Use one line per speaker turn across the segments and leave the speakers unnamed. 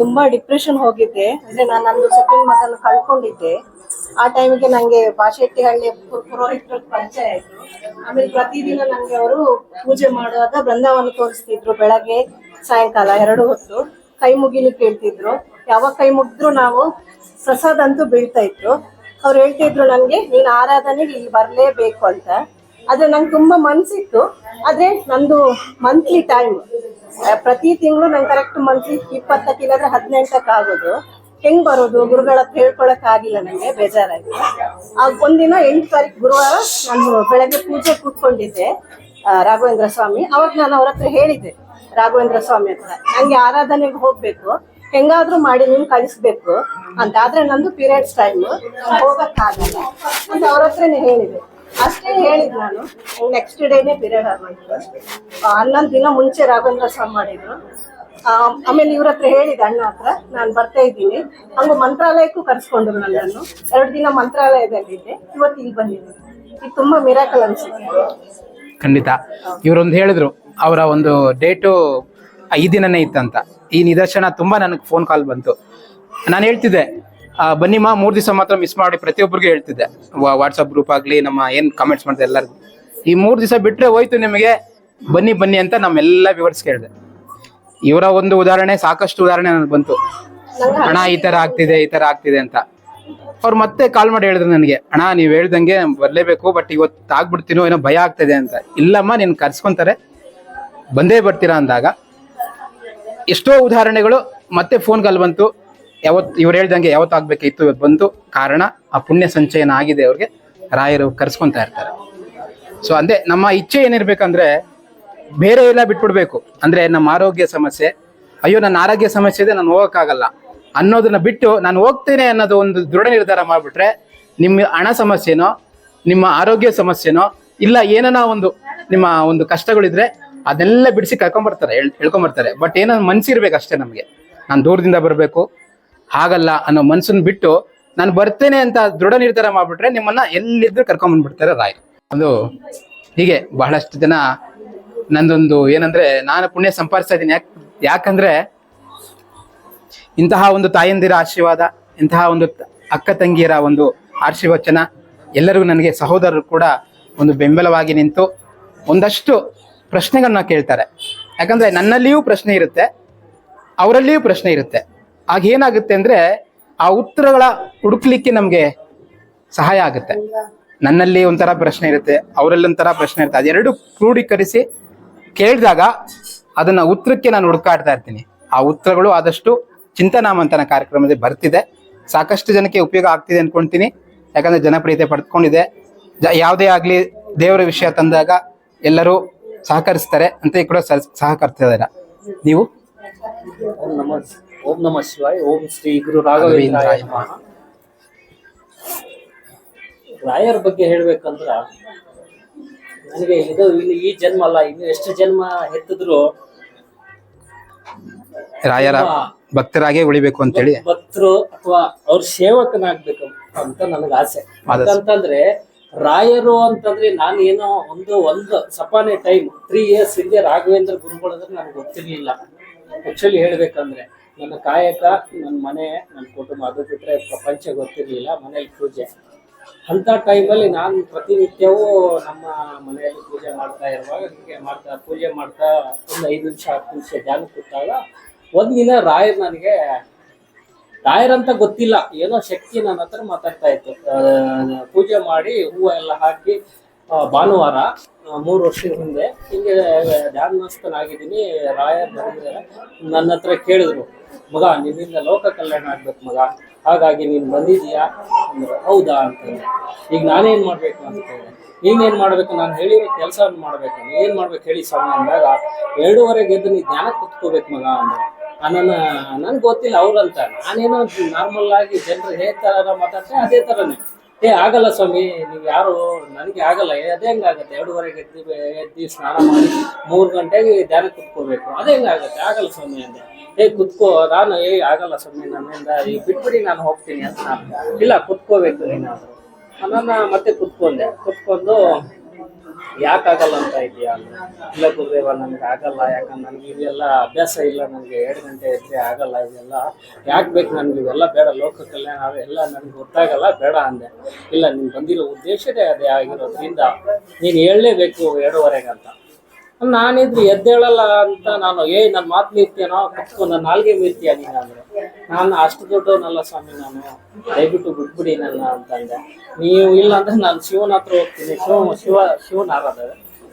ತುಂಬಾ ಡಿಪ್ರೆಷನ್ ಹೋಗಿದ್ದೆ ಅಂದ್ರೆ ನಾನು ನಂದು ಸೆಕೆಂಡ್ ಮಗನ ಕಳ್ಕೊಂಡಿದ್ದೆ. ಆ ಟೈಮಿಗೆ ನಂಗೆ ಬಾಶೆಟ್ಟಿಹಳ್ಳಿ ಪುರೋಹಿತರ ಪರಿಚಯ ಆಯ್ತು. ಆಮೇಲೆ ಪ್ರತಿದಿನ ನಂಗೆ ಅವರು ಪೂಜೆ ಮಾಡುವಾಗ ಬೃಂದಾವನ ತೋರಿಸ್ತಿದ್ರು ಬೆಳಗ್ಗೆ, ಸಾಯಂಕಾಲ, ಎರಡು ಹೊತ್ತು. ಕೈ ಮುಗಿಲಿಕ್ಕೆ ಹೇಳ್ತಿದ್ರು ಯಾವಾಗ ಕೈ ಮುಗಿದ್ರು ನಾವು ಪ್ರಸಾದ ಅಂತೂ ಬೀಳ್ತಾ ಇದ್ರು ಅವ್ರು ಹೇಳ್ತಿದ್ರು ನಂಗೆ, ನೀನ್ ಆರಾಧನೆಗೆ ಇಲ್ಲಿ ಬರಲೇಬೇಕು ಅಂತ. ಆದ್ರೆ ನಂಗೆ ತುಂಬಾ ಮನ್ಸಿತ್ತು, ಆದ್ರೆ ನಂದು ಮಂತ್ಲಿ ಟೈಮ್ ಪ್ರತಿ ತಿಂಗಳು ನಂಗೆ ಕರೆಕ್ಟ್ ಮಂತ್ಲಿ ಇಪ್ಪತ್ತಕ್ಕೆ ಇಲ್ಲಾದ್ರೆ ಹದಿನೆಂಟಕ್ಕೆ ಆಗೋದು. ಹೆಂಗ್ ಬರೋದು? ಗುರುಗಳ ಹೇಳ್ಕೊಳಕ್ ಆಗಿಲ್ಲ ನಂಗೆ ಬೇಜಾರಾಗಿ ಆಗ ಒಂದಿನ ಎಂಟು ತಾರೀಕು ಗುರುವಾರ ನಾನು ಬೆಳಗ್ಗೆ ಪೂಜೆ ಕೂತ್ಕೊಂಡಿದ್ದೆ ರಾಘವೇಂದ್ರ ಸ್ವಾಮಿ. ಅವಾಗ ನಾನು ಅವ್ರ ಹತ್ರ ಹೇಳಿದ್ದೆ, ರಾಘವೇಂದ್ರ ಸ್ವಾಮಿ ಹತ್ರ, ನಂಗೆ ಆರಾಧನೆಗೆ ಹೋಗ್ಬೇಕು, ಹೆಂಗಾದ್ರೂ ಮಾಡಿ ನಿಮ್ ಕಳಿಸ್ಬೇಕು ಅಂತ ಆದ್ರೆ ನಂದು ಪೀರಿಯಡ್ಸ್ ಟೈಮ್ ಹೋಗಕ್ಕಾಗಲ್ಲ. ಅಂತ ಅವ್ರ ಹತ್ರನೇ ಹೇಳಿದೆ. ಅಷ್ಟೇ ಹೇಳಿದ್ ನಾನು. ನೆಕ್ಸ್ಟ್ ಡೇನೆ ಪೀರಿಯಡ್ ಹನ್ನೊಂದು ದಿನ ಮುಂಚೆ ರಾಘವೇಂದ್ರ ಸ್ವಾಮಿ ಮಾಡಿದ್ರು. ಆಮೇಲೆ ಇವ್ರ ಹತ್ರ ಹೇಳಿದ ಅಣ್ಣ ಹತ್ರ, ನಾನು ಬರ್ತಾ ಇದ್ದೀನಿ. ಹಂಗು ಮಂತ್ರಾಲಯಕ್ಕೂ ಕರ್ಸ್ಕೊಂಡ್ರು ನನ್ನನ್ನು. ಎರಡು ದಿನ ಮಂತ್ರಾಲಯದಲ್ಲಿದ್ದೆ. ಇವತ್ತು ಇಲ್ಲಿ ಬಂದಿದ್ದೀನಿ. ಇದು ತುಂಬಾ ಮಿರಾಕಲ್ ಅನ್ಸುತ್ತೆ.
ಖಂಡಿತ. ಇವ್ರೊಂದು ಹೇಳಿದ್ರು, ಅವರ ಒಂದು ಡೇಟು ಐದು ದಿನನೇ ಇತ್ತಂತ. ಈ ನಿದರ್ಶನ ತುಂಬಾ ನನಗೆ ಫೋನ್ ಕಾಲ್ ಬಂತು. ನಾನು ಹೇಳ್ತಿದ್ದೆ ಆ, ಬನ್ನಿಮ್ಮ ಮೂರು ದಿವಸ ಮಾತ್ರ ಮಿಸ್ ಮಾಡಿ ಪ್ರತಿಯೊಬ್ಬರಿಗೂ ಹೇಳ್ತಿದ್ದೆ. ವಾಟ್ಸಪ್ ಗ್ರೂಪ್ ಆಗ್ಲಿ ನಮ್ಮ ಏನ್ ಕಮೆಂಟ್ಸ್ ಮಾಡ್ತಾರೆ ಎಲ್ಲರಿಗೂ. ಈ ಮೂರು ದಿವಸ ಬಿಟ್ರೆ ಹೋಯ್ತು ನಿಮಗೆ ಬನ್ನಿ ಬನ್ನಿ ಅಂತ ನಮ್ಮೆಲ್ಲ ವಿವರಿಸ್ ಕೇಳಿದೆ. ಇವರ ಒಂದು ಉದಾಹರಣೆ ಸಾಕಷ್ಟು ಉದಾಹರಣೆ ನನಗೆ ಬಂತು. ಅಣ್ಣ ಈ ತರ ಆಗ್ತಿದೆ ಈ ತರ ಆಗ್ತಿದೆ ಅಂತ. ಅವ್ರು ಮತ್ತೆ ಕಾಲ್ ಮಾಡಿ ಹೇಳಿದ್ರು ನನಗೆ ಅಣ್ಣ ನೀವ್ ಹೇಳ್ದಂಗೆ ಬರ್ಲೇಬೇಕು ಬಟ್ ಇವತ್ತು ಆಗ್ಬಿಡ್ತೀನೋ ಏನೋ ಭಯ ಆಗ್ತಿದೆ ಅಂತ. ಇಲ್ಲಮ್ಮ ನೀನ್ ಕರ್ಸ್ಕೊಂತಾರೆ. ಬಂದೇ ಬರ್ತೀರಾ ಅಂದಾಗ ಎಷ್ಟೋ ಉದಾಹರಣೆಗಳು ಮತ್ತೆ ಫೋನ್ ಕಾಲ್ ಬಂತು. ಯಾವತ್ತು ಇವ್ರು ಹೇಳ್ದಂಗೆ ಯಾವತ್ತು ಆಗ್ಬೇಕಿತ್ತು ಇವತ್ತು ಬಂತು ಕಾರಣ ಆ ಪುಣ್ಯ ಸಂಚಯನ ಆಗಿದೆ ಅವ್ರಿಗೆ. ರಾಯರು ಕರ್ಸ್ಕೊಂತಾ ಇರ್ತಾರೆ. ಸೊ ಅಂದ್ರೆ ನಮ್ಮ ಇಚ್ಛೆ ಏನಿರ್ಬೇಕಂದ್ರೆ ಬೇರೆ ಎಲ್ಲ ಬಿಟ್ಬಿಡ್ಬೇಕು. ಅಂದ್ರೆ ನಮ್ಮ ಆರೋಗ್ಯ ಸಮಸ್ಯೆ. ಅಯ್ಯೋ, ನನ್ನ ಆರೋಗ್ಯ ಸಮಸ್ಯೆ ಇದೆ, ನಾನು ಹೋಗಕ್ಕಾಗಲ್ಲ. ಅನ್ನೋದನ್ನ ಬಿಟ್ಟು ನಾನು ಹೋಗ್ತೇನೆ ಅನ್ನೋದು ಒಂದು ದೃಢ ನಿರ್ಧಾರ ಮಾಡ್ಬಿಟ್ರೆ ನಿಮ್ಮ ಹಣ ಸಮಸ್ಯೆನೋ, ನಿಮ್ಮ ಆರೋಗ್ಯ ಸಮಸ್ಯೆನೋ, ಇಲ್ಲ ಏನನ ಒಂದು ನಿಮ್ಮ ಒಂದು ಕಷ್ಟಗಳಿದ್ರೆ ಅದೆಲ್ಲ ಬಿಡಿಸಿ ಕರ್ಕೊಂಬರ್ತಾರೆ, ಹೇಳ್, ಹೇಳ್ಕೊಂಬರ್ತಾರೆ. ಬಟ್ ಏನೋ ಮನ್ಸಿರ್ಬೇಕು ಅಷ್ಟೇ ನಮಗೆ. ನಾನು ದೂರದಿಂದ ಬರಬೇಕು ಹಾಗಲ್ಲ ಅನ್ನೋ ಮನ್ಸನ್ ಬಿಟ್ಟು ನಾನು ಬರ್ತೇನೆ ಅಂತ ದೃಢ ನಿರ್ಧಾರ ಮಾಡ್ಬಿಟ್ರೆ ನಿಮ್ಮನ್ನ ಎಲ್ಲಿದ್ರು ಕರ್ಕೊಂಬಂದ್ಬಿಡ್ತಾರೆ ರಾಯ್. ಅದು ಹೀಗೆ ಬಹಳಷ್ಟು ಜನ ನಂದೊಂದು ಏನಂದ್ರೆ ನಾನು ಪುಣ್ಯ ಸಂಪಾದಿಸ್ತಾ ಇದ್ದೀನಿ. ಯಾಕೆ ಯಾಕಂದ್ರೆ ಇಂತಹ ಒಂದು ತಾಯಂದಿರ ಆಶೀರ್ವಾದ, ಇಂತಹ ಒಂದು ಅಕ್ಕ ತಂಗಿಯರ ಒಂದು ಆಶೀರ್ವಚನ ಎಲ್ಲರಿಗೂ ನನಗೆ ಸಹೋದರರು ಕೂಡ ಒಂದು ಬೆಂಬಲವಾಗಿ ನಿಂತು ಒಂದಷ್ಟು ಪ್ರಶ್ನೆಗಳನ್ನ ಕೇಳ್ತಾರೆ. ಯಾಕಂದ್ರೆ ನನ್ನಲ್ಲಿಯೂ ಪ್ರಶ್ನೆ ಇರುತ್ತೆ, ಅವರಲ್ಲಿಯೂ ಪ್ರಶ್ನೆ ಇರುತ್ತೆ. ಆಗ ಏನಾಗುತ್ತೆ ಅಂದ್ರೆ ಆ ಉತ್ತರಗಳ ಹುಡುಕ್ಲಿಕ್ಕೆ ನಮಗೆ ಸಹಾಯ ಆಗುತ್ತೆ. ನನ್ನಲ್ಲಿ ಒಂಥರ ಪ್ರಶ್ನೆ ಇರುತ್ತೆ, ಅವರಲ್ಲಿ ಒಂಥರ ಪ್ರಶ್ನೆ ಇರುತ್ತೆ. ಅದೆರಡು ಕ್ರೋಢೀಕರಿಸಿ ಕೇಳಿದಾಗ ಅದನ್ನ ಉತ್ತರಕ್ಕೆ ನಾನು ಹುಡುಕಾಡ್ತಾ ಇರ್ತೀನಿ. ಆ ಉತ್ತರಗಳು ಆದಷ್ಟು ಚಿಂತನಾಮಂತನ ಕಾರ್ಯಕ್ರಮದಲ್ಲಿ ಬರ್ತಿದೆ. ಸಾಕಷ್ಟು ಜನಕ್ಕೆ ಉಪಯೋಗ ಆಗ್ತಿದೆ ಅನ್ಕೊಂತೀನಿ. ಯಾಕಂದ್ರೆ ಜನಪ್ರಿಯತೆ ಪಡೆದುಕೊಂಡಿದೆ. ಯಾವುದೇ ಆಗಲಿ ದೇವರ ವಿಷಯ ತಂದಾಗ ಎಲ್ಲರೂ ಸಹಕರಿಸ್ತಾರೆ ಅಂತ ಈ ಕೂಡ ಸಹ- ಸಹಕರಿಸ್ತಿದ್ದಾರೆ ನೀವು?
ಓಂ ನಮ ಶಿವಾಯ ಓಂ ಶ್ರೀ ಗುರು ರಾಘವೇಂದ್ರಾಯ. ರಾಯರ ಬಗ್ಗೆ ಹೇಳ್ಬೇಕಂದ್ರ ನನಗೆ ಇದು ಇಲ್ಲಿ ಈ ಜನ್ಮ ಅಲ್ಲ ಇನ್ನು ಎಷ್ಟು ಜನ್ಮ ಹೆತ್ತಿದ್ರು
ರಾಯರ ಭಕ್ತರಾಗೇ ಉಳಿಬೇಕು ಅಂತೇಳಿ.
ಭಕ್ತರು ಅಥವಾ ಅವ್ರ ಸೇವಕನಾಗ್ಬೇಕು ಅಂತ ನನಗೆ ಆಸೆ.
ಅದಂತಂದ್ರೆ
ಅಂತಂದ್ರೆ ರಾಯರು ಅಂತಂದ್ರೆ ನಾನು ಏನೋ ಒಂದು ಒಂದು ಸಪಾನೆ ಟೈಮ್ ತ್ರೀ ಇಯರ್ಸ್ ಹಿಂದೆ ರಾಘವೇಂದ್ರ ಗುರುಗಳಂದ್ರೆ ನನಗೆ ಗೊತ್ತಿರ್ಲಿಲ್ಲ. ಆಕ್ಚುಲಿ ಹೇಳ್ಬೇಕಂದ್ರೆ ನನ್ನ ಕಾಯಕ, ನನ್ನ ಮನೆ, ನನ್ನ ಕುಟುಂಬ, ಅದು ಬಿಟ್ಟರೆ ಪ್ರಪಂಚ ಗೊತ್ತಿರಲಿಲ್ಲ, ಮನೇಲಿ ಪೂಜೆ. ಅಂಥ ಟೈಮಲ್ಲಿ ನಾನು ಪ್ರತಿನಿತ್ಯವೂ ನಮ್ಮ ಮನೆಯಲ್ಲಿ ಪೂಜೆ ಮಾಡ್ತಾ ಇರುವಾಗ ಹೀಗೆ ಮಾಡ್ತಾ, ಪೂಜೆ ಮಾಡ್ತಾ ಒಂದು ಐದು ನಿಮಿಷ, ಹತ್ತು ನಿಮಿಷ ಧ್ಯಾನ ಕೂತಾಗ ಒಂದಿನ ರಾಯರ್ ನನಗೆ ರಾಯರಂತ ಗೊತ್ತಿಲ್ಲ, ಏನೋ ಶಕ್ತಿ ನನ್ನ ಹತ್ರ ಮಾತಾಡ್ತಾ ಇತ್ತು. ಪೂಜೆ ಮಾಡಿ ಹೂವು ಎಲ್ಲ ಹಾಕಿ ಭಾನುವಾರ ಮೂರು ವರ್ಷದ ಹಿಂದೆ ಹಿಂಗೆ ಧ್ಯಾನಸ್ಥನಾಗಿದ್ದೀನಿ, ರಾಯರ್ ಬಂದಿದ್ದಾರೆ. ನನ್ನ ಹತ್ರ ಕೇಳಿದ್ರು, ಮಗ, ನಿನ್ನಿಂದ ಲೋಕ ಕಲ್ಯಾಣ ಆಗ್ಬೇಕು ಮಗ, ಹಾಗಾಗಿ ನೀನು ಬಂದಿದೀಯಾ ಅಂದ್ರೆ, ಹೌದಾ? ಅಂತಂದೆ ಈಗ ನಾನೇನ್ ಮಾಡ್ಬೇಕು? ಅಂತ ಕೇಳಿದೆ. ನೀನೇನು ಮಾಡ್ಬೇಕು? ನಾನು ಹೇಳಿರೋ ಕೆಲಸ ಮಾಡ್ಬೇಕು. ಏನ್ ಮಾಡ್ಬೇಕು ಹೇಳಿ ಸ್ವಾಮಿ ಅಂದಾಗ ಎರಡೂವರೆಗೆ ಎದ್ದು ನೀ ಧ್ಯಾನ ಕುತ್ಕೋಬೇಕು ಮಗ ಅಂದ್ರೆ. ನನ್ನ, ನನ್ಗೆ ಗೊತ್ತಿಲ್ಲ ಅವ್ರಂತ ನಾನೇನೋ ನಾರ್ಮಲ್ ಆಗಿ ಜನರು ಹೇಗೆ ಥರ ಮಾತಾಡ್ತಾರೆ, ಅದೇ ತರನೇ. ಏ, ಆಗಲ್ಲ ಸ್ವಾಮಿ, ನೀವು ಯಾರು, ನನಗೆ ಆಗಲ್ಲ ಅದೇ ಹೆಂಗಾಗತ್ತೆ? ಎರಡೂವರೆಗೆ ಎದ್ದು ಎದ್ದು ಸ್ನಾನ ಮಾಡಿ ಮೂರು ಗಂಟೆಗೆ ಧ್ಯಾನ ಕುತ್ಕೋಬೇಕು. ಅದೇ ಹೆಂಗಾಗತ್ತೆ? ಆಗಲ್ಲ ಸ್ವಾಮಿ ಅಂದೆ ಏ, ಕುತ್ಕೋ, ನಾನು, ಏ, ಆಗಲ್ಲ ಸ್ವಾಮಿ, ನನ್ನಿಂದ ಈ ಬಿಟ್ಬಿಡಿ, ನಾನು ಹೋಗ್ತೀನಿ ಅಂತ. ಇಲ್ಲ, ಕುತ್ಕೋಬೇಕು ಏನಾದ್ರು. ನನ್ನ ಮತ್ತೆ ಕುತ್ಕೊಂಡೆ. ಕುತ್ಕೊಂಡು ಯಾಕಾಗಲ್ಲ ಅಂತ ಇದೆಯಾ ಇಲ್ಲ ಗುರುದೇವ ನನಗೆ ಆಗಲ್ಲ. ಯಾಕಂದ್ರೆ ನನಗೆ ಇದೆಲ್ಲ ಅಭ್ಯಾಸ ಇಲ್ಲ, ನನಗೆ ಎರಡು ಗಂಟೆ ಇದ್ರೆ ಆಗಲ್ಲ ಇದೆಲ್ಲ. ಯಾಕೆ ಬೇಕು ನನಗೆ? ಇವೆಲ್ಲ ಬೇಡ ಲೋಕ ಕಲ್ಯಾಣ ಅವೆಲ್ಲ ನನಗೆ ಗೊತ್ತಾಗಲ್ಲ, ಬೇಡ ಅಂದೆ. ಇಲ್ಲ, ನೀನು ಬಂದಿರೋ ಉದ್ದೇಶವೇ ಅದೇ ಆಗಿರೋದ್ರಿಂದ ನೀನು ಹೇಳಲೇಬೇಕು ಎರಡೂವರೆಗೆ ಅಂತ. ನಾನಿದ್ರು ಎದ್ದೇಳಲ್ಲ ಅಂತ ನಾನು ಏಯ್ ನನ್ನ ಮಾತು ಮೀರ್ತೀಯನೋ ಕಪ್ಪು ನನ್ನ ನಾಲ್ಗೆ ಮೀರ್ತೀಯ ನೀನು ಅಂದ್ರೆ? ನಾನು ಅಷ್ಟು ದೊಡ್ಡವನಲ್ಲ ಸ್ವಾಮಿ ನಾನು. ದಯವಿಟ್ಟು ಬಿಟ್ಬಿಡಿ ನನ್ನ ಅಂತಂದೆ. ನೀವು ಇಲ್ಲ ಅಂದ್ರೆ ನಾನು ಶಿವನ ಹತ್ರ ಹೋಗ್ತೀನಿ. ಶಿವ ಶಿವ, ಶಿವನ ಆರಾಧ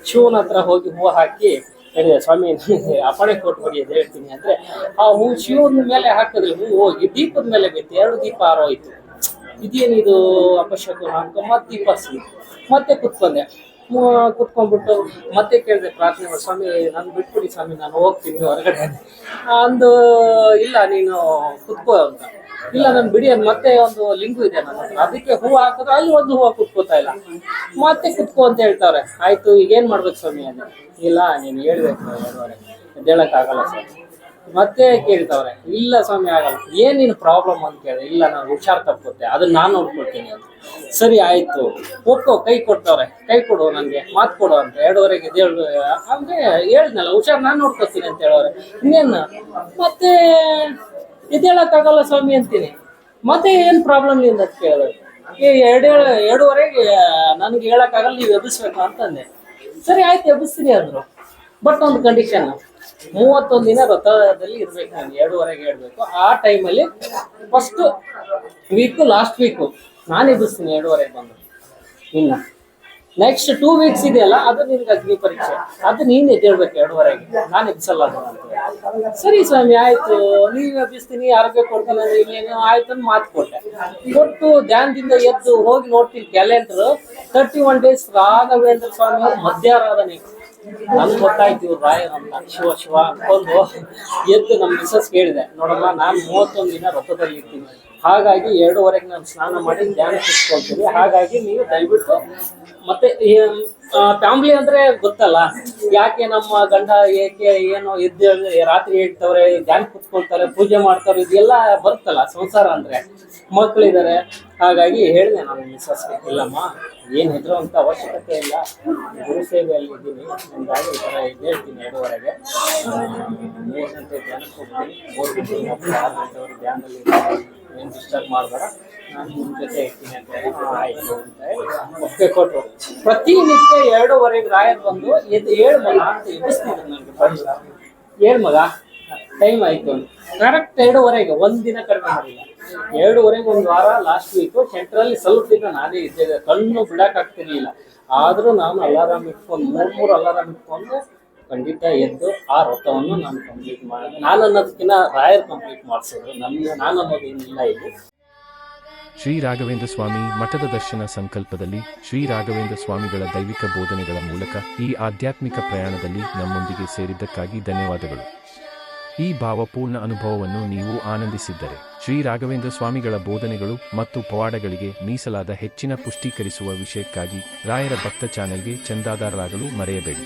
ಶಿವನ ಹತ್ರ ಹೋಗಿ ಹೂವು ಹಾಕಿ ಹೇಳಿದೆ ಸ್ವಾಮಿ ನನಗೆ ಕೊಟ್ಟು ಕೊಟ್ಬಿಡಿ ಅಂತ ಹೇಳ್ತೀನಿ ಅಂದ್ರೆ, ಆ ಹೂ ಶಿವನ ಮೇಲೆ ಹಾಕಿದ್ರೆ ಹೂ ಹೋಗಿ ದೀಪದ ಮೇಲೆ ಬಿತ್ತು. ಎರಡು ದೀಪ ಆರೋಯ್ತು ಇದೇನಿದು ಅಪಶಕುನ ಅಂತ ಮತ್ತೆ ದೀಪ ಸಿಗುತ್ತೆ ಮತ್ತೆ ಕುತ್ಕೊಂಡೆ. ಕುತ್ಕೊಂಡ್ಬಿಟ್ಟು ಮತ್ತೆ ಕೇಳಿದೆ, ಪ್ರಾರ್ಥನೆ ಮಾಡಿ, ಸ್ವಾಮಿ, ನಾನು ಬಿಟ್ಬಿಡಿ ಸ್ವಾಮಿ, ನಾನು ಹೋಗ್ತೀನಿ ಹೊರಗಡೆ ಅಂದು, ಇಲ್ಲ, ನೀನು ಕುತ್ಕೋ ಅಂತ. ಇಲ್ಲ, ನಾನು ಬಿಡಿ ಅಂತ ಮತ್ತೆ ಒಂದು ಲಿಂಗು ಇದೆ ನನ್ನ ಹತ್ರ. ಅದಕ್ಕೆ ಹೂ ಹಾಕಿದ್ರೆ ಅಲ್ಲಿ ಒಂದು ಹೂವು ಕುತ್ಕೋತಾ ಇಲ್ಲ. ಮತ್ತೆ ಕುತ್ಕೋ ಅಂತ ಹೇಳ್ತಾವ್ರೆ. ಆಯ್ತು, ಈಗ ಏನ್ ಮಾಡ್ಬೇಕು ಸ್ವಾಮಿ? ಅಂದ್ರೆ ಇಲ್ಲ, ನೀನು ಹೇಳ್ಬೇಕು ಎರಡುವರೆ ಎದ್ದೇಳಕ್ಕಾಗಲ್ಲ ಸ್ವಾಮಿ. ಮತ್ತೆ ಕೇಳ್ತಾವ್ರೆ, ಇಲ್ಲ ಸ್ವಾಮಿ, ಆಗಲ್ಲ. ಏನ್ ನೀನು ಪ್ರಾಬ್ಲಮ್ ಅಂತ ಕೇಳಿದೆ ಇಲ್ಲ, ನಾನು ಹುಷಾರ್ ತಪ್ಪುತ್ತೆ ಅದನ್ನ ನಾನು ನೋಡ್ಕೊಳ್ತೀನಿ ಅಂತ. ಸರಿ, ಆಯ್ತು. ಕೊಟ್ಟು ಕೈ ಕೊಡ್ತಾವ್ರೆ ಕೈ ಕೊಡು ನನಗೆ ಮಾತು ಕೊಡು ಅಂತ. ಎರಡುವರೆಗೆ ದೇವ್ರು, ಅಂದ್ರೆ ಹೇಳಿದ್ನಲ್ಲ, ಹುಷಾರ್ ನಾನು ನೋಡ್ಕೊತೀನಿ ಅಂತ ಹೇಳೋರೆ ಇನ್ನೇನು? ಮತ್ತೆ ಇದೇಳಕ್ಕಾಗಲ್ಲ ಸ್ವಾಮಿ ಅಂತೀನಿ. ಮತ್ತೆ ಏನ್ ಪ್ರಾಬ್ಲಮ್ನಿಂದ ಅಂತ ಕೇಳಿದ್ರೆ. ಏ, ಎರಡು, ಎರಡೂವರೆಗೆ ನನಗೆ ಹೇಳಕ್ಕಾಗಲ್ಲ, ನೀವು ಎಬ್ಬಿಸ್ಬೇಕು ಅಂತಂದೆ. ಸರಿ, ಆಯ್ತು, ಎಬ್ಬಿಸ್ತೀನಿ ಅಂದ್ರು. ಬಟ್ ಒಂದು ಕಂಡೀಷನ್ ಮೂವತ್ತೊಂದು ದಿನ ವ್ರತದಲ್ಲಿ ಇರ್ಬೇಕು ನಾನು, ಎರಡೂವರೆಗೆ ಹೇಳ್ಬೇಕು. ಆ ಟೈಮಲ್ಲಿ ಫಸ್ಟ್ ವೀಕು ಲಾಸ್ಟ್ ವೀಕು ನಾನು ಎದುರಿಸ್ತೀನಿ ಎರಡೂವರೆಗೆ ಬಂದು. ಇನ್ನ. ನೆಕ್ಸ್ಟ್ ಟೂ ವೀಕ್ಸ್ ಇದೆಯಲ್ಲ, ಅದು ನಿನ್ಗೆ ಅಗ್ನಿ ಪರೀಕ್ಷೆ. ಅದು ನೀನು ಎದ್ದೇಳ್ಬೇಕು ಎರಡೂವರೆಗೆ. ನಾನು ಎಬ್ಸಲ್ಲ ಅದು ಸರಿ ಸ್ವಾಮಿ, ಆಯಿತು. ನೀನು ಎಬ್ಬಿಸ್ತೀನಿ, ಆರೋಗ್ಯ ಕೊಡ್ತೀನಿ ಇನ್ನೇನು ಆಯ್ತು ಅಂತ ಮಾತು ಕೊಟ್ಟೆ. ಕೊಟ್ಟು ಧ್ಯಾನದಿಂದ ಎದ್ದು ಹೋಗಿ ನೋಡ್ತೀನಿ calendar thirty one days Raghavendra Swami ಮಧ್ಯಾರಾಧನೆ. ನನ್ಗೆ ಗೊತ್ತಾಯ್ತು ರಾಯರ್ ಅಂತ ಶಿವ ಶಿವ ಅನ್ಕೊಂಡು ಎದ್ದು ನಮ್ಮ ಮಿಸಸ್ ಕೇಳಿದೆ, ನೋಡಮ್ಮ, ನಾನು ಮೂವತ್ತೊಂದು ದಿನ ವ್ರತದಲ್ಲಿ ಇರ್ತೀನಿ. ಹಾಗಾಗಿ ಎರಡೂವರೆಗೆ ನಾನು ಸ್ನಾನ ಮಾಡಿ ಧ್ಯಾನ ಕೂತ್ಕೊಳ್ತೀನಿ ಹಾಗಾಗಿ ನೀವು ದಯವಿಟ್ಟು ಮತ್ತೆ ಫ್ಯಾಮಿಲಿ ಅಂದ್ರೆ ಗೊತ್ತಲ್ಲ. ಯಾಕೆ ನಮ್ಮ ಗಂಡ ಏಕೆ ಏನೋ ಎದ್ದು ರಾತ್ರಿ ಹೇಳ್ತವ್ರೆ ಧ್ಯಾನ ಕುತ್ಕೊಳ್ತಾರೆ, ಪೂಜೆ ಮಾಡ್ತಾರೆ, ಇದೆಲ್ಲ ಬರುತ್ತಲ್ಲ ಸಂಸಾರ ಅಂದ್ರೆ. ಮಕ್ಕಳಿದ್ದಾರೆ ಹಾಗಾಗಿ ಹೇಳಿದೆ ನಾನು ಮಿಸ್ಸಸ್ಗೆ ಇಲ್ಲಮ್ಮ, ಏನು ಹೆದರುವಂಥ ಅವಶ್ಯಕತೆ ಇಲ್ಲ. ಗುರು ಸೇವೆಯಲ್ಲಿ ಇದ್ದೀನಿ. ಹಂಗಾಗಿ ಈ ಥರ ಹೇಳ್ತೀನಿ ಎರಡುವರೆಗೆ. ಗಂಟೆ ಧ್ಯಾನಕ್ಕೆ ಹೋಗ್ತೀನಿ ಧ್ಯಾನದಲ್ಲಿ ಏನು ಡಿಸ್ಟರ್ಬ್ ಮಾಡಬೇಡ. ನಾನು ನಿಮ್ಮ ಜೊತೆ ಇರ್ತೀನಿ ಅಂತ ಹೇಳಿ "ಹಾ, ಆಯ್ತು ಅಂತ ಒಪ್ಪಿಗೆ ಕೊಟ್ಟರು ಪ್ರತಿನಿತ್ಯ ಎರಡೂವರೆಗೆ ರಾಯರ್ ಬಂದು ಎದ್ದು ಏಳು ಮಗ ಅಂತ ಎಬ್ಬಿಸ್ತಿದ್ರು ನನಗೆ ಬಂದು. ಏಳು ಮಗ? ಟೈಮ್ ಆಯ್ತು ಕರೆಕ್ಟ್ ಎರಡೂವರೆಗೆ ಒಂದು ದಿನ ಕಡಿಮೆ ಮಾಡಿಲ್ಲ ಎರಡೂವರೆಗೆ ಒಂದು ವಾರ ಲಾಸ್ಟ್ ವೀಕು ಸೆಂಟ್ರಲ್ಲಿ ಸ್ವಲ್ಪ ದಿನ ನಾನೇ ಇದ್ದೆ. ಕಣ್ಣು ಬಿಡಕ್ ಆದರೂ ಆದ್ರೂ ನಾನು ಅಲಾರಾಮ್ ಇಟ್ಕೊಂಡು ಮೂರು ಮೂರು ಅಲಾರಾಮ್ ಇಟ್ಕೊಂಡು ಖಂಡಿತ ಎದ್ದು ಆ ವ್ರತವನ್ನು ನಾನು ಕಂಪ್ಲೀಟ್ ಮಾಡಿದೆ ನಾನು ಅನ್ನೋದಕ್ಕಿಂತ ರಾಯರ್ ಕಂಪ್ಲೀಟ್ ಮಾಡಿಸೋದು. ನನ್ನ ನಾನು ಅನ್ನೋದೇನಿಲ್ಲ ಇಲ್ಲಿ.
ಶ್ರೀ ರಾಘವೇಂದ್ರ ಸ್ವಾಮಿ ಮಠದ ದರ್ಶನ ಸಂಕಲ್ಪದಲ್ಲಿ ಶ್ರೀ ರಾಘವೇಂದ್ರ ಸ್ವಾಮಿಗಳ ದೈವಿಕ ಬೋಧನೆಗಳ ಮೂಲಕ ಈ ಆಧ್ಯಾತ್ಮಿಕ ಪ್ರಯಾಣದಲ್ಲಿ ನಮ್ಮೊಂದಿಗೆ ಸೇರಿದ್ದಕ್ಕಾಗಿ ಧನ್ಯವಾದಗಳು. ಈ ಭಾವಪೂರ್ಣ ಅನುಭವವನ್ನು ನೀವು ಆನಂದಿಸಿದ್ದರೆ ಶ್ರೀ ರಾಘವೇಂದ್ರ ಸ್ವಾಮಿಗಳ ಬೋಧನೆಗಳು ಮತ್ತು ಪವಾಡಗಳಿಗೆ ಮೀಸಲಾದ ಹೆಚ್ಚಿನ ಪುಷ್ಟೀಕರಿಸುವ ವಿಷಯಕ್ಕಾಗಿ ರಾಯರ ಭಕ್ತ ಚಾನೆಲ್ಗೆ ಚಂದಾದಾರರಾಗಲು ಮರೆಯಬೇಡಿ.